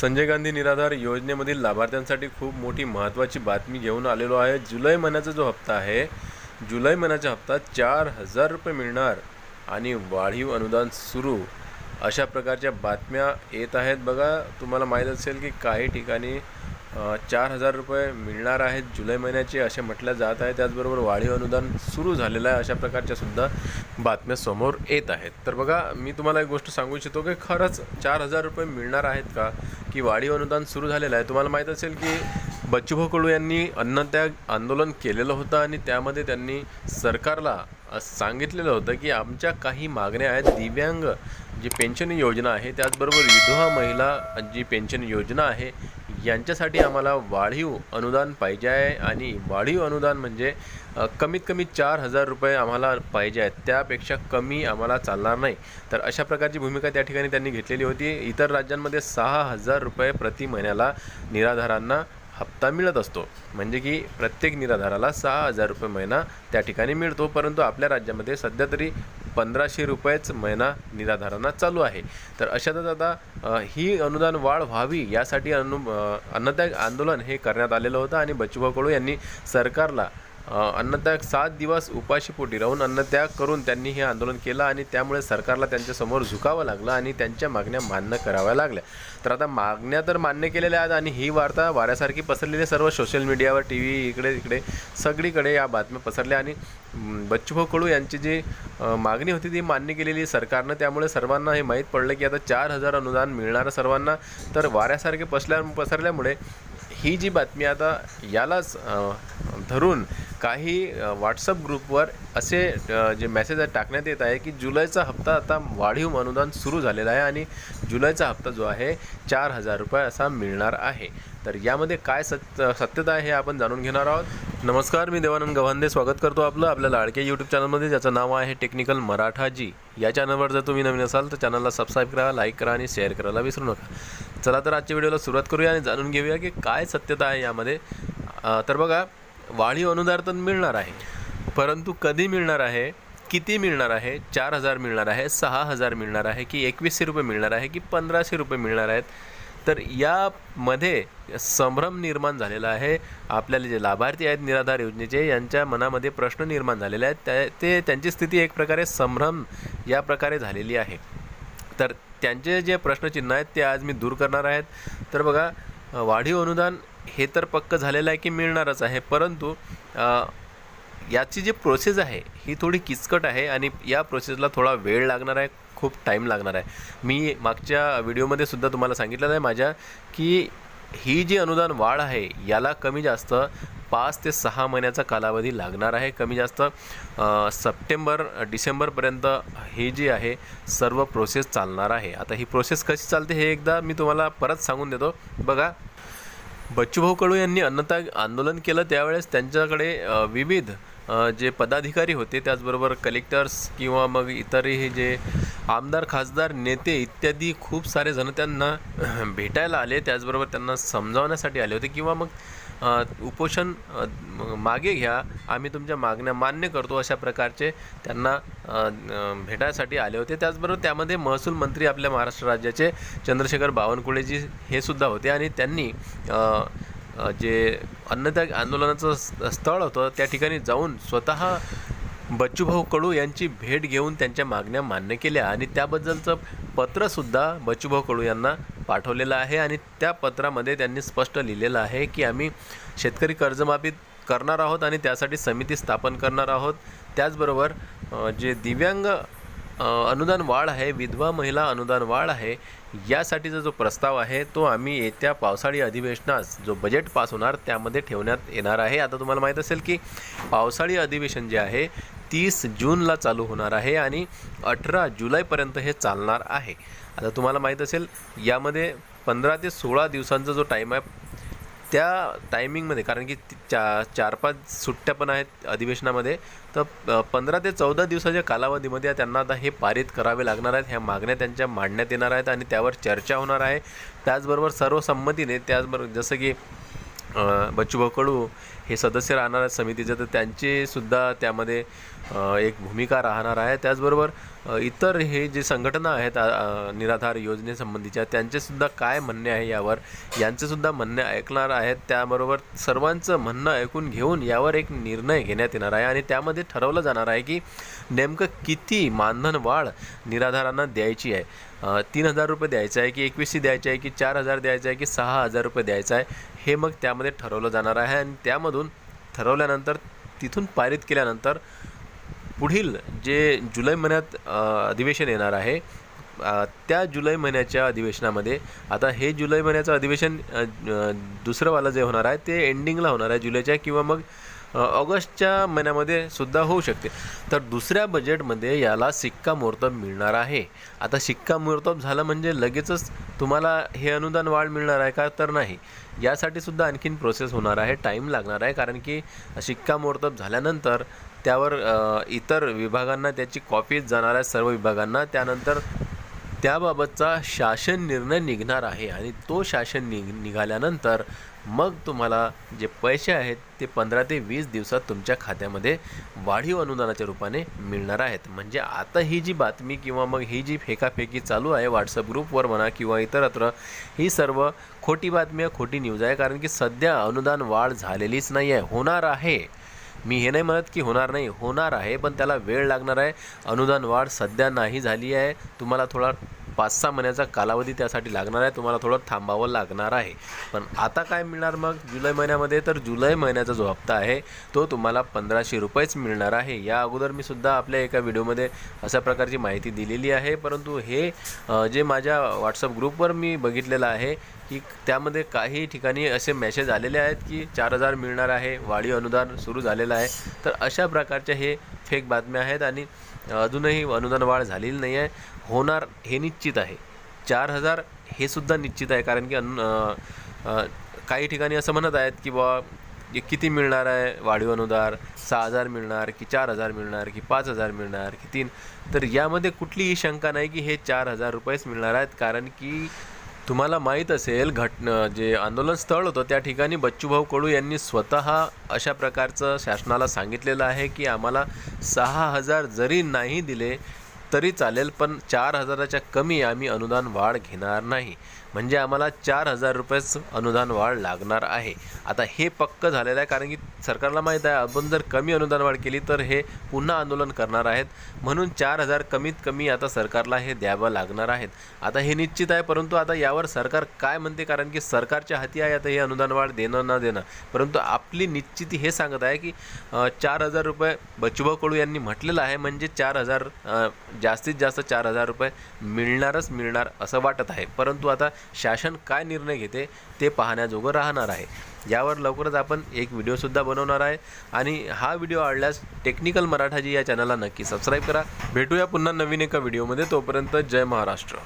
संजय गांधी निराधार योजनेमधील लाभार्थ्यांसाठी खूप मोठी महत्त्वाची बातमी घेऊन आलेलो आहे. जुलै महिन्याचा जो हप्ता आहे जुलै महिन्याचा हप्ता चार हजार रुपये मिळणार आणि वाढीव अनुदान सुरू. अशा प्रकारच्या बातम्या येत आहेत. बघा तुम्हाला माहीत असेल की काही ठिकाणी चार हजार रुपये मिळणार आहेत जुलै महिन्याचे असे म्हटलं जात आहे. त्याचबरोबर वाढीव अनुदान सुरू झालेलं आहे अशा प्रकारच्या सुद्धा बातम्या समोर येत आहेत. तर बघा मी तुम्हाला एक गोष्ट सांगू इच्छितो की खरंच चार हजार रुपये मिळणार आहेत का? की वाढीव अनुदान सुरू झालेलं आहे? तुम्हाला माहीत असेल की बच्चूभाऊ कडू यांनी अन्नत्याग आंदोलन केलेलं होतं आणि त्यामध्ये त्यांनी सरकारला सांगितलेलं होतं की आमच्या काही मागण्या आहेत. दिव्यांग जी पेन्शन योजना आहे त्याचबरोबर विधवा महिला जी पेन्शन योजना आहे यांच्यासाठी आम्हाला वाढीव अनुदान पाहिजे आहे आणि वाढीव अनुदान म्हणजे कमीत कमी चार हजार रुपये आम्हाला पाहिजे आहेत. त्यापेक्षा कमी आम्हाला चालणार नाही. तर अशा प्रकारची भूमिका त्या ठिकाणी त्यांनी घेतलेली होती. इतर राज्यांमध्ये सहा हजार रुपये प्रति महिन्याला निराधारांना हप्ता मिळत असतो. म्हणजे की प्रत्येक निराधाराला सहा हजार रुपये महिना त्या ठिकाणी मिळतो. परंतु आपल्या राज्यामध्ये सध्या तरी पंधराशे रुपयेच महिना निराधारांना चालू आहे. तर अशातच आता ही अनुदान वाढ व्हावी यासाठी अनु अन्नत्याग आंदोलन हे करण्यात आलेलं होतं आणि बच्चूभाऊ कडू यांनी सरकारला अन्नत्याग सात दिवस उपाशीपोटी राहून अन्नत्याग करून त्यांनी हे आंदोलन केलं आणि त्यामुळे सरकारला त्यांच्यासमोर झुकावं लागलं आणि त्यांच्या मागण्या मान्य कराव्या लागल्या. तर आता मागण्या तर मान्य केलेल्या आहेत आणि ही वार्ता वाऱ्यासारखी पसरलेली सर्व सोशल मीडियावर टी व्ही इकडे इकडे सगळीकडे या बातम्या पसरल्या आणि बच्चूभाऊ कडू यांची जी मागणी होती ती मान्य केलेली सरकारनं. त्यामुळे सर्वांना हे माहीत पडलं की आता चार हजार अनुदान मिळणारं सर्वांना. तर वाऱ्यासारखे पसल्या पसरल्यामुळे ही जी बातमी आता यालाच धरून काही व्हॉट्सअप ग्रुपवर असे जे मेसेज टाकण्यात येत आहे की जुलैचा हप्ता आता वाढीव अनुदान सुरू झालेला आहे आणि जुलैचा हप्ता जो आहे चार हजार रुपये असा मिळणार आहे. तर यामध्ये काय सत्य सत्यता आहे हे आपण जाणून घेणार आहोत. नमस्कार मी देवानंद गव्हांदे. स्वागत करतो आपलं आपल्या लाडके यूट्यूब चॅनलमध्ये ज्याचं नाव आहे टेक्निकल मराठा जी या चॅनलवर जर तुम्ही नवीन असाल तर चॅनलला सबस्क्राईब करा लाईक करा आणि शेअर करायला विसरू नका. चला तर आजच्या व्हिडिओला सुरुवात करूया आणि जाणून घेऊया की काय सत्यता आहे यामध्ये. तर बघा वाढीव अनुदान तर मिळणार आहे परंतु कधी मिळणार आहे किती मिळणार आहे चार हजार मिळणार आहे सहा हजार मिळणार आहे की एकवीसशे रुपये मिळणार आहे की पंधराशे रुपये मिळणार आहेत? तर यामध्ये संभ्रम निर्माण झालेला आहे. आपल्याला जे लाभार्थी आहेत निराधार योजनेचे यांच्या मनामध्ये प्रश्न निर्माण झालेले आहेत. त्या ते त्यांची स्थिती एक प्रकारे संभ्रम या प्रकारे झालेली आहे. तर त्यांचे जे प्रश्नचिन्ह आहेत ते आज मी दूर करणार आहेत. तर बघा वाढीव अनुदान हे तर पक्क झालेलं आहे की मिळणारच आहे परंतु याची जी प्रोसेस आहे ही थोडी किचकट आहे आणि या प्रोसेसला थोडा वेळ लागणार आहे खूप टाईम लागणार आहे. मी मागच्या व्हिडिओमध्ये सुद्धा तुम्हाला सांगितलेलं आहे माझ्या की ही जी अनुदान वाढ आहे याला कमी जास्त पाच ते सहा महिन्याचा कालावधी लागणार आहे. कमी जास्त सप्टेंबर डिसेंबरपर्यंत ही जी आहे सर्व प्रोसेस चालणार आहे. आता ही प्रोसेस कशी चालते हे एकदा मी तुम्हाला परत सांगून देतो. बघा बच्चूभाऊ कडू यांनी अन्नता आंदोलन केलं त्यावेळेस त्यांच्याकडे विविध जे पदाधिकारी होते त्याचबरोबर कलेक्टर्स किंवा मग इतरही जे आमदार खासदार नेते इत्यादी खूप सारे जण त्यांना भेटायला आले. त्याचबरोबर त्यांना समजावण्यासाठी आले होते. किंवा मग उपोषण मागे घ्या. आम्ही तुमच्या मागण्या मान्य करतो अशा प्रकारचे त्यांना भेटायसाठी आले होते. त्याचबरोबर त्यामध्ये महसूल मंत्री आपल्या महाराष्ट्र राज्याचे चंद्रशेखर बावनकुळेजी हे सुद्धा होते. आणि त्यांनी जे अन्नत्याग आंदोलनाचं स्थळ होतं त्या ठिकाणी जाऊन स्वतः बच्चूभाऊ कडू यांची भेट घेऊन त्यांच्या मागण्या मान्य केल्या आणि त्याबद्दलचं पत्रसुद्धा बच्चूभाऊ कडू यांना पाठवलेलं आहे आणि त्या पत्रामध्ये त्यांनी स्पष्ट लिहिलेलं आहे की आम्ही शेतकरी कर्जमाफी करणार आहोत आणि त्यासाठी समिती स्थापन करणार आहोत. त्याचबरोबर जे दिव्यांग अनुदान वाढ आहे विधवा महिला अनुदान वाढ आहे यासाठीचा जो प्रस्ताव आहे तो आम्ही येत्या पावसाळी अधिवेशनास जो बजेट पास होणार त्यामध्ये ठेवण्यात येणार आहे. आता तुम्हाला माहीत असेल की पावसाळी अधिवेशन जे आहे तीस जूनला चालू होणार आहे आणि अठरा जुलैपर्यंत हे चालणार आहे. आता तुम्हाला माहीत असेल यामध्ये पंधरा ते सोळा दिवसांचा जो टाईम आहे त्या टायमिंगमध्ये कारण की चा चार पाच सुट्ट्या पण आहेत अधिवेशनामध्ये तर पंधरा ते चौदा दिवसाच्या कालावधीमध्ये त्यांना आता हे पारित करावे लागणार आहेत ह्या मागण्या त्यांच्या मांडण्यात येणार आहेत आणि त्यावर चर्चा होणार आहे. त्याचबरोबर सर्व संमतीने त्याचबरोबर जसं की बच्चूभाऊ कडू हे सदस्य राहणार आहेत समितीचे तर त्यांची सुद्धा त्यामध्ये एक भूमिका राहणार आहे. त्याचबरोबर इतर हे जे संघटना आहेत निराधार योजनेसंबंधीच्या त्यांचेसुद्धा काय म्हणणे आहे यावर यांचेसुद्धा म्हणणे ऐकणार आहेत. त्याबरोबर सर्वांचं म्हणणं ऐकून घेऊन यावर एक निर्णय घेण्यात येणार आहे. आणि त्यामध्ये ठरवलं जाणार आहे की नेमकं किती मानधन वाढ निराधारांना द्यायची आहे? तीन हजार रुपये द्यायचं आहे की एकवीसशे द्यायचे आहे की चार हजार द्यायचं आहे की सहा हजार रुपये द्यायचं आहे? हे मग त्यामध्ये ठरवलं जाणार आहे आणि त्यामधून ठरवल्यानंतर तिथून पारित केल्यानंतर पुढील जे जुलै महिन्यात अधिवेशन येणार आहे त्या जुलै महिन्याच्या अधिवेशनामध्ये आता हे जुलै महिन्याचं अधिवेशन दुसरंवालं जे होणार आहे ते एंडिंगला होणार आहे जुलैच्या किंवा मग ऑगस्टच्या महिन्यामध्ये सुद्धा होऊ शकते. तर दुसऱ्या बजेटमध्ये याला सिक्कामोर्तब मिळणार आहे. आता शिक्कामोर्तब झालं म्हणजे लगेचच तुम्हाला हे अनुदान वाढ मिळणार आहे का तर नाही यासाठी सुद्धा आणखीन प्रोसेस होणार आहे टाईम लागणार आहे. कारण की शिक्कामोर्तब झाल्यानंतर त्यावर इतर विभागांना त्याची कॉपीज जाणार आहे सर्व विभागांना. त्यानंतर त्याबाबतचा शासन निर्णय निघणार आहे आणि तो शासन निघ निघाल्यानंतर मग तुम्हाला जे पैसे आहेत ते पंधरा ते वीस दिवसात तुमच्या खात्यामध्ये वाढीव अनुदानाच्या रूपाने मिळणार आहेत. म्हणजे आता ही जी बातमी किंवा मग ही जी फेकाफेकी चालू आहे व्हॉट्सअप ग्रुपवर म्हणा किंवा इतरत्र ही सर्व खोटी बातमी आहे खोटी न्यूज आहे. कारण की सध्या अनुदान वाढ झालेलीच नाही आहे होणार आहे. मी हे नाही म्हणत की होणार नाही होणार आहे पण त्याला वेळ लागणार आहे. अनुदान वाढ सध्या नाही झाली आहे. तुम्हाला थोडा पाच सहा महिन्याचा कालावधी त्यासाठी लागणार आहे. तुम्हाला थोडं थांबावं लागणार आहे. पण आता काय मिळणार मग? जुलै महिन्यामध्ये तर जुलै महिन्याचा जो हप्ता आहे तो तुम्हाला पंधराशे रुपयेच मिळणार आहे. या अगोदर मी सुद्धा आपल्या एका व्हिडिओमध्ये अशा प्रकारची माहिती दिलेली आहे. परंतु हे जे माझ्या व्हॉट्सअप ग्रुपवर मी बघितलेलं आहे की त्यामध्ये काही ठिकाणी असे मेसेज आलेले आहेत की चार हजार मिळणार आहे वाढीव अनुदान सुरू झालेलं आहे. तर अशा प्रकारच्या हे फेक बातम्या आहेत आणि अजूनही अनुदान वाढ झालेली नाही आहे होणार हे निश्चित आहे. चार हजार हे सुद्धा निश्चित आहे कारण की अनु काही ठिकाणी असं म्हणत आहेत की बा हे किती मिळणार आहे वाढीव अनुदान? सहा हजार मिळणार की चार हजार मिळणार की पाच हजार मिळणार की तीन? तर यामध्ये कुठलीही शंका नाही की हे चार हजार रुपयेच मिळणार आहेत कारण की तुम्हाला माहीत असेल घट जे आंदोलन स्थळ होतं त्या ठिकाणी बच्चूभाऊ कडू यांनी स्वतः अशा प्रकारचं शासनाला सांगितलेलं आहे की आम्हाला सहा हजार जरी नाही दिले तरी चालेल पण चार हजाराच्या कमी आम्ही अनुदान वाढ घेणार नाही. म्हणजे आम्हाला चार हजार रुपयेच अनुदान वाढ लागणार आहे. आता हे पक्क झालेलं आहे कारण की सरकारला माहीत आहे आपण जर कमी अनुदान वाढ केली तर हे पुन्हा आंदोलन करणार आहेत. म्हणून चार हजार कमीत कमी आता सरकारला हे द्यावं लागणार आहेत. आता हे निश्चित आहे परंतु आता यावर सरकार काय म्हणते? कारण की सरकारच्या हाती आहे आता हे अनुदान वाढ देणं न देणं. परंतु आपली निश्चिती हे सांगत आहे की चार हजार रुपये बच्चूभाऊ कडू यांनी म्हटलेलं आहे म्हणजे चार हजार जास्तीत जास्त चार हजार रुपये मिळणारच मिळणार असं वाटत आहे. परंतु आता शासन काय निर्णय घेते ते पाहण्याजोगं राहणार आहे. यावर लवकरच आपण एक व्हिडिओसुद्धा बनवणार आहे. आणि हा व्हिडिओ आवडल्यास टेक्निकल मराठाजी या चॅनलला नक्की सबस्क्राईब करा. भेटूया पुन्हा नवीन एका व्हिडिओमध्ये तोपर्यंत जय महाराष्ट्र.